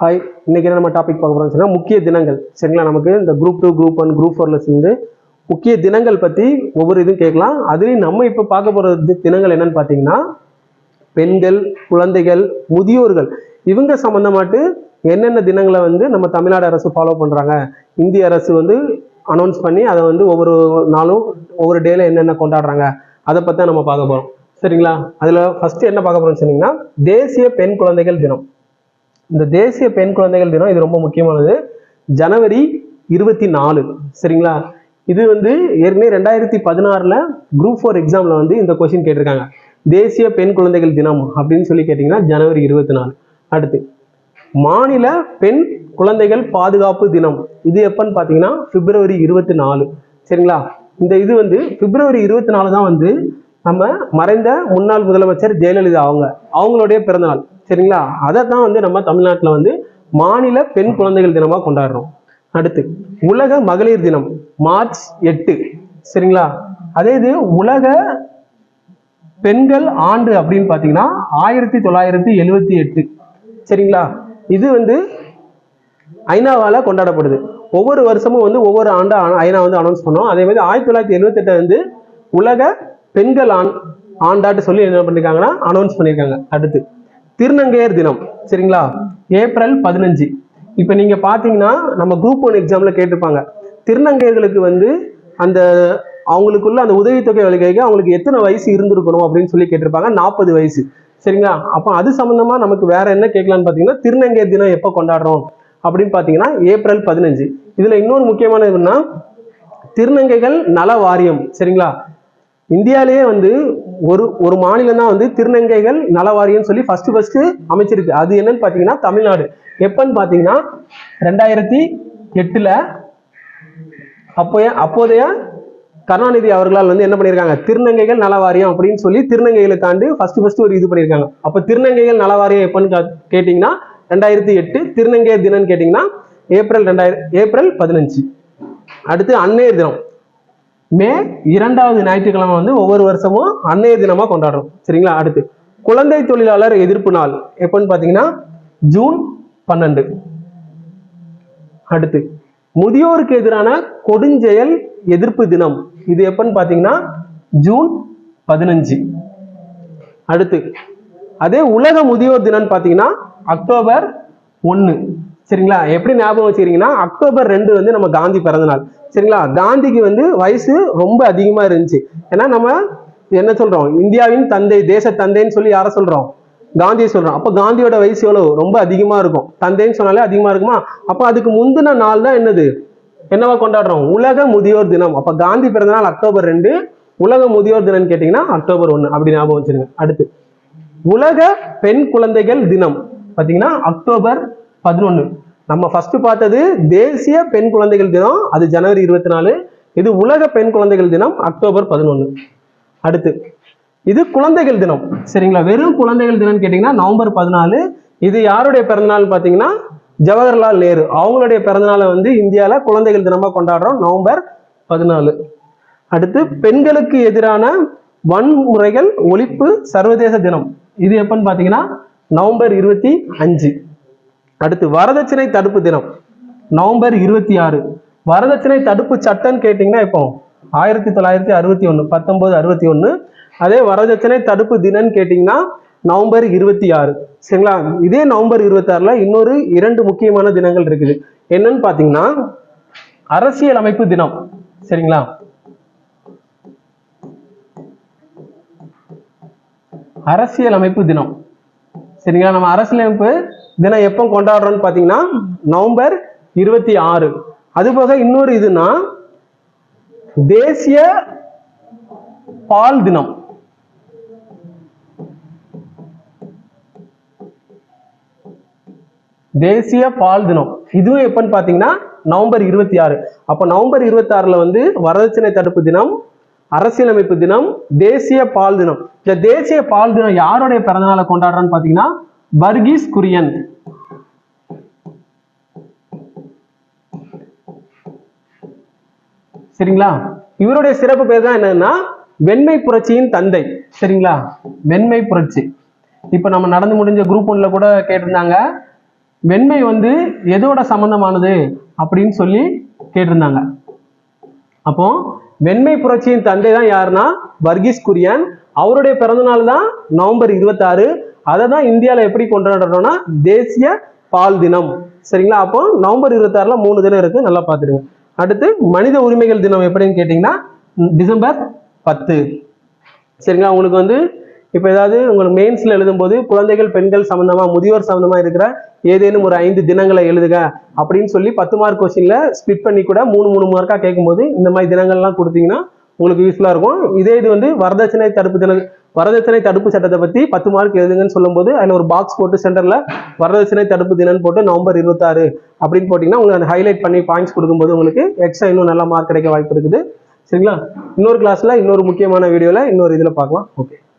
Hi இன்றைக்கி என்ன நம்ம டாபிக் பார்க்க போகிறோம்னு சொன்னால் முக்கிய தினங்கள். சரிங்களா? நமக்கு இந்த group two group one group ஃபோர்ல சேர்ந்து முக்கிய தினங்கள் பற்றி ஒவ்வொரு இதுவும் கேட்கலாம். அதுலேயும் நம்ம இப்போ பார்க்க போகிற தி- தினங்கள் என்னன்னு பார்த்தீங்கன்னா பெண்கள் குழந்தைகள் முதியோர்கள். இவங்க சம்மந்தமாட்டு என்னென்ன தினங்களை வந்து நம்ம தமிழ்நாடு அரசு ஃபாலோ பண்ணுறாங்க இந்திய அரசு வந்து அனௌன்ஸ் பண்ணி அதை வந்து ஒவ்வொரு நாளும் ஒவ்வொரு டேல என்னென்ன கொண்டாடுறாங்க? அதை பற்றி நம்ம பார்க்க போகிறோம் சரிங்களா? அதில் ஃபஸ்ட்டு என்ன பார்க்க போகிறோம்னு சொன்னீங்கன்னா தேசிய பெண் குழந்தைகள் தினம். இந்த தேசிய பெண் குழந்தைகள் தினம் இது ரொம்ப முக்கியமானது. ஜனவரி இருபத்தி நாலு சரிங்களா? இது வந்து ஏற்கனவே ரெண்டாயிரத்தி பதினாறுல குரூப் ஃபோர் எக்ஸாம்ல வந்து இந்த கொஸ்டின் கேட்டிருக்காங்க. தேசிய பெண் குழந்தைகள் தினம் அப்படின்னு சொல்லி கேட்டிங்கன்னா ஜனவரி இருபத்தி நாலு அடுத்து மாநில பெண் குழந்தைகள் பாதுகாப்பு தினம். இது எப்பன்னு பார்த்தீங்கன்னா பிப்ரவரி இருபத்தி நாலு சரிங்களா? இந்த இது வந்து பிப்ரவரி இருபத்தி நாலு தான் வந்து நம்ம மறைந்த முன்னாள் முதலமைச்சர் ஜெயலலிதா அவங்க அவங்களுடைய பிறந்தநாள். சரிங்களா? அதை தான் வந்து நம்ம தமிழ்நாட்டில் வந்து மாநில பெண் குழந்தைகள் தினமாக கொண்டாடுறோம். அடுத்து உலக மகளிர் தினம் மார்ச் எட்டு. சரிங்களா? அதே இது உலக பெண்கள் ஆண்டு அப்படின்னு பார்த்தீங்கன்னா ஆயிரத்தி தொள்ளாயிரத்தி எழுவத்தி எட்டு. சரிங்களா? இது வந்து ஐநாவால் கொண்டாடப்படுது. ஒவ்வொரு வருஷமும் வந்து ஒவ்வொரு ஆண்டு ஐநா வந்து அனௌன்ஸ் பண்ணோம். அதே மாதிரி ஆயிரத்தி தொள்ளாயிரத்தி எழுவத்தெட்டை வந்து உலக பெண்கள் ஆண் ஆண்டாட்டு சொல்லி என்ன பண்ணியிருக்காங்கன்னா அனௌன்ஸ் பண்ணியிருக்காங்க அடுத்து திருநங்கையர் தினம் சரிங்களா? ஏப்ரல் பதினஞ்சு. இப்போ நீங்கள் பார்த்தீங்கன்னா நம்ம குரூப் ஒன் எக்ஸாமில் கேட்டிருப்பாங்க. திருநங்கையர்களுக்கு வந்து அந்த அவங்களுக்குள்ள அந்த உதவித்தொகை வழிகைக்கு அவங்களுக்கு எத்தனை வயசு இருந்திருக்கணும் அப்படின்னு சொல்லி கேட்டிருப்பாங்க. நாற்பது வயசு. சரிங்களா? அப்போ அது சம்மந்தமாக நமக்கு வேற என்ன கேட்கலான்னு பார்த்தீங்கன்னா திருநங்கையர் தினம் எப்போ கொண்டாடுறோம் அப்படின்னு பார்த்தீங்கன்னா ஏப்ரல் பதினஞ்சு. இதில் இன்னொரு முக்கியமான என்னன்னா திருநங்கைகள் நல வாரியம் சரிங்களா? இந்தியாவிலேயே வந்து ஒரு ஒரு மாநிலம் தான் வந்து திருநங்கைகள் நலவாரியம்னு சொல்லி ஃபர்ஸ்ட் ஃபர்ஸ்ட் அமைச்சிருக்கு. அது என்னன்னு பார்த்தீங்கன்னா தமிழ்நாடு. எப்பன்னு பார்த்தீங்கன்னா ரெண்டாயிரத்தி எட்டுல அப்போய அப்போதைய கருணாநிதி அவர்களால் வந்து என்ன பண்ணியிருக்காங்க திருநங்கைகள் நலவாரியம் அப்படின்னு சொல்லி திருநங்கைகளுக்காண்டு ஃபர்ஸ்ட் ஃபர்ஸ்ட் ஒரு இது பண்ணியிருக்காங்க அப்போ திருநங்கைகள் நலவாரியம் எப்பன்னு கா- கேட்டிங்கன்னா ரெண்டாயிரத்தி எட்டு திருநங்கை தினம்னு கேட்டிங்கன்னா ஏப்ரல் ரெண்டாயிரம் ஏப்ரல் பதினஞ்சு. அடுத்து அன்னையர் தினம். மே இரண்டாவது ஞாயிற்றுக்கிழமை வந்து ஒவ்வொரு வருஷமும் அன்னைய தினமா கொண்டாடுறோம். சரிங்களா? அடுத்து. குழந்தை தொழிலாளர் எதிர்ப்பு நாள். எப்பன்னு பார்த்தீங்கன்னா ஜூன் பன்னெண்டு. அடுத்து. முதியோருக்கு எதிரான கொடுஞ்செயல் எதிர்ப்பு தினம். இது எப்பன்னு பார்த்தீங்கன்னா ஜூன் பதினஞ்சு. அடுத்து. அதே உலக முதியோர் தினம்னு பார்த்தீங்கன்னா அக்டோபர் ஒன்று சரிங்களா? எப்படி ஞாபகம் வச்சுக்கிறீங்கன்னா அக்டோபர் ரெண்டு வந்து நம்ம காந்தி பிறந்த நாள் சரிங்களா? காந்திக்கு வந்து வயசு ரொம்ப அதிகமா இருந்துச்சு. ஏன்னா நம்ம என்ன சொல்றோம்? இந்தியாவின் தந்தை தேச தந்தைன்னு சொல்லி யாரை சொல்றோம்? காந்தியை சொல்றோம். அப்போ காந்தியோட வயசு எவ்வளவு? ரொம்ப அதிகமா இருக்கும். தந்தைன்னு சொன்னாலே அதிகமா இருக்குமா? அப்போ அதுக்கு முந்தின நாள் தான் என்னது? என்னவா கொண்டாடுறோம்? உலக முதியோர் தினம். அப்ப காந்தி பிறந்த நாள் அக்டோபர் ரெண்டு. உலக முதியோர் தினம் கேட்டிங்கன்னா அக்டோபர் ஒன்று அப்படி ஞாபகம் வச்சிருங்க. அடுத்து. உலக பெண் குழந்தைகள் தினம். பாத்தீங்கன்னா அக்டோபர் பதினொன்று நம்ம ஃபஸ்ட்டு பார்த்தது தேசிய பெண் குழந்தைகள் தினம் அது ஜனவரி இருபத்தி நாலு இது உலக பெண் குழந்தைகள் தினம் அக்டோபர் பதினொன்று அடுத்து இது குழந்தைகள் தினம். சரிங்களா? வெறும் குழந்தைகள் தினம் கேட்டிங்கன்னா நவம்பர் பதினாலு. இது யாருடைய பிறந்தநாள் பார்த்தீங்கன்னா ஜவஹர்லால் நேரு. அவங்களுடைய பிறந்தநாளை வந்து இந்தியாவில் குழந்தைகள் தினமாக கொண்டாடுறோம் நவம்பர் பதினாலு. அடுத்து பெண்களுக்கு எதிரான வன்முறைகள் ஒழிப்பு சர்வதேச தினம். இது எப்பன்னு பார்த்தீங்கன்னா நவம்பர் இருபத்தி அஞ்சு. அடுத்து வரதட்சணை தடுப்பு தினம். நவம்பர் இருபத்தி ஆறு. வரதட்சணை தடுப்பு சட்டம்னு கேட்டிங்கன்னா இப்போ ஆயிரத்தி தொள்ளாயிரத்தி அறுபத்தி ஒன்று பத்தொம்போது அறுபத்தி ஒன்று அதே வரதட்சணை தடுப்பு தினம்னு கேட்டிங்கன்னா நவம்பர் இருபத்தி ஆறு. சரிங்களா? இதே நவம்பர் இருபத்தாறில் இன்னொரு இரண்டு முக்கியமான தினங்கள் இருக்குது. என்னன்னு பார்த்தீங்கன்னா அரசியல் அமைப்பு தினம். சரிங்களா? அரசியல் அமைப்பு தினம். சரிங்களா? நம்ம அரசியலமைப்பு தினம் எப்போ கொண்டாடுறோம்னு பார்த்தீங்கன்னா நவம்பர் இருபத்தி ஆறு. அதுபோக இன்னொரு இதுனா தேசிய பால் தினம். தேசிய பால் தினம். இதுவும் எப்பன்னு பார்த்தீங்கன்னா நவம்பர் இருபத்தி ஆறு. அப்போ நவம்பர் இருபத்தி ஆறுல வந்து வரதட்சணை தடுப்பு தினம் அரசியலமைப்பு தினம் தேசிய பால் தினம். இந்த தேசிய பால் தினம் யாருடைய பிறந்தநாளை கொண்டாடுறான்னு பாத்தீங்கன்னா வர்கீஸ் குரியன். சரிங்களா? இவருடைய சிறப்பு பேர் தான் என்னன்னா வெண்மை புரட்சியின் தந்தை. சரிங்களா? வெண்மை புரட்சி. இப்ப நம்ம நடந்து முடிஞ்ச குரூப் ஒன்ல கூட கேட்டிருந்தாங்க வெண்மை வந்து எதோட சம்பந்தமானது அப்படின்னு சொல்லி கேட்டிருந்தாங்க. அப்போ வெண்மை புரட்சியின் தந்தை தான் யாருன்னா? வர்கீஸ் குரியன். அவருடைய பிறந்தநாள் தான் நவம்பர் இருபத்தாறு. அதை தான் இந்தியாவில் எப்படி கொண்டாடுறோம்னா தேசிய பால் தினம். சரிங்களா? அப்போ நவம்பர் இருபத்தாறுல மூணு தினம் இருக்கு. நல்லா பார்த்துடுங்க. அடுத்து மனித உரிமைகள் தினம் எப்படின்னு கேட்டிங்கன்னா டிசம்பர் பத்து. சரிங்களா? உங்களுக்கு வந்து இப்போ ஏதாவது உங்களுக்கு மெயின்ஸில் எழுதும்போது குழந்தைகள் பெண்கள் சம்மந்தமாக முதியோர் சம்மந்தமாக இருக்கிற ஏதேனும் ஒரு ஐந்து தினங்களை எழுதுக அப்படின்னு சொல்லி பத்து மார்க் கொஸ்டினில் ஸ்பிட் பண்ணி கூட மூணு மூணு மார்க்காக கேட்கும்போது இந்த மாதிரி தினங்கள்லாம் கொடுத்தீங்கன்னா உங்களுக்கு யூஸ்ஃபுல்லாக இருக்கும். இதே இது வந்து வரதட்சணை தடுப்பு தின வரதட்சணை தடுப்பு சட்டத்தை பற்றி பத்து மார்க் எழுதுங்கன்னு சொல்லும்போது அதில் ஒரு பாக்ஸ் போட்டு சென்டரில் வரதட்சணை தடுப்பு தினம்னு போட்டு நவம்பர் இருபத்தாறு அப்படின்னு போட்டிங்கன்னா உங்களுக்கு அந்த ஹைலைட் பண்ணி பாயிண்ட்ஸ் கொடுக்கும்போது உங்களுக்கு எக்ஸ்ட்ரா இன்னும் நல்ல மார்க் கிடைக்க வாய்ப்பு இருக்குது. சரிங்களா? இன்னொரு கிளாஸில் இன்னொரு முக்கியமான வீடியோவில் இன்னொரு இதில் பார்க்கலாம். ஓகே